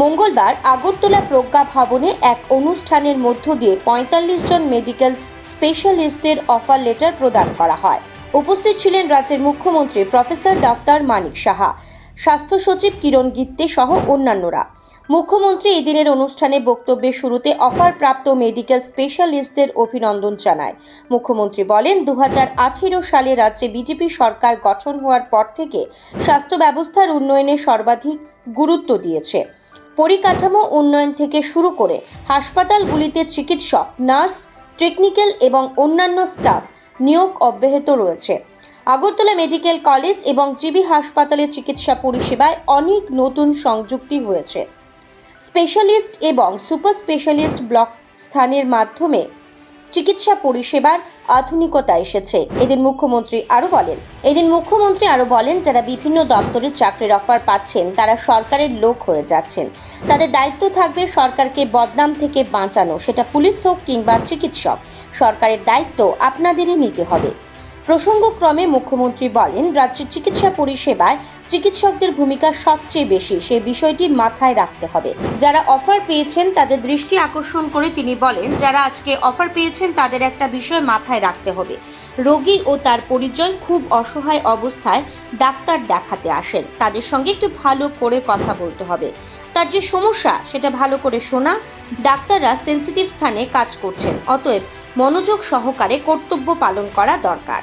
মঙ্গলবার আগরতলা প্রজ্ঞা ভবনে এক অনুষ্ঠানের মধ্য দিয়ে পঁয়তাল্লিশ জন মেডিকেল স্পেশালিস্টের অফার লেটার প্রদান করা হয়। উপস্থিত ছিলেন রাজ্যের মুখ্যমন্ত্রী প্রফেসর ডাক্তার মানিক সাহা, স্বাস্থ্য সচিব কিরণ গিত্তে সহ অন্যান্যরা। মুখ্যমন্ত্রী এদিনের অনুষ্ঠানে বক্তব্যের শুরুতে অফার প্রাপ্ত মেডিকেল স্পেশালিস্টদের অভিনন্দন জানায়। মুখ্যমন্ত্রী বলেন দু হাজার আঠেরো সালে রাজ্যে বিজেপি সরকার গঠন হওয়ার পর থেকে স্বাস্থ্য ব্যবস্থার উন্নয়নে সর্বাধিক গুরুত্ব দিয়েছে। পরিকাঠামো উন্নয়ন থেকে শুরু করে হাসপাতালগুলিতে চিকিৎসক, নার্স, টেকনিক্যাল এবং অন্যান্য স্টাফ নিয়োগ অব্যাহত রয়েছে। আগরতলা মেডিকেল কলেজ এবং জিবি হাসপাতালে চিকিৎসা পরিষেবায় অনেক নতুন সংযুক্তি হয়েছে। স্পেশালিস্ট এবং সুপার স্পেশালিস্ট ব্লক স্থানের মাধ্যমে চিকিৎসা পরিষেবার আধুনিকতা এসেছে। এদিন মুখ্যমন্ত্রী আরও বলেন, এদিন মুখ্যমন্ত্রী আরও বলেন, যারা বিভিন্ন দপ্তরে চাকরির অফার পাচ্ছেন, তারা সরকারের লোক হয়ে যাচ্ছেন। তাদের দায়িত্ব থাকবে সরকারকে বদনাম থেকে বাঁচানো, সেটা পুলিশ হোক কিংবা চিকিৎসক। সরকারের দায়িত্ব আপনাদেরই নিতে হবে। প্রসঙ্গক্রমে মুখ্যমন্ত্রী বলেন রাজ্যের চিকিৎসা পরিষেবায় চিকিৎসকদের ভূমিকা সবচেয়ে বেশি। সেই বিষয়টি মাথায় রাখতে হবে। যারা অফার পেয়েছেন, তাদের দৃষ্টি আকর্ষণ করে তিনি বলেন, যারা আজকে অফার পেয়েছেন, তাদের একটা বিষয় মাথায় রাখতে হবে। রোগী ও তার পরিজন খুব অসহায় অবস্থায় ডাক্তার দেখাতে আসেন। তাদের সঙ্গে একটু ভালো করে কথা বলতে হবে। তার যে সমস্যা, সেটা ভালো করে শোনা। ডাক্তাররা সেন্সিটিভ স্থানে কাজ করছেন, অতএব মনোযোগ সহকারে কর্তব্য পালন করা দরকার।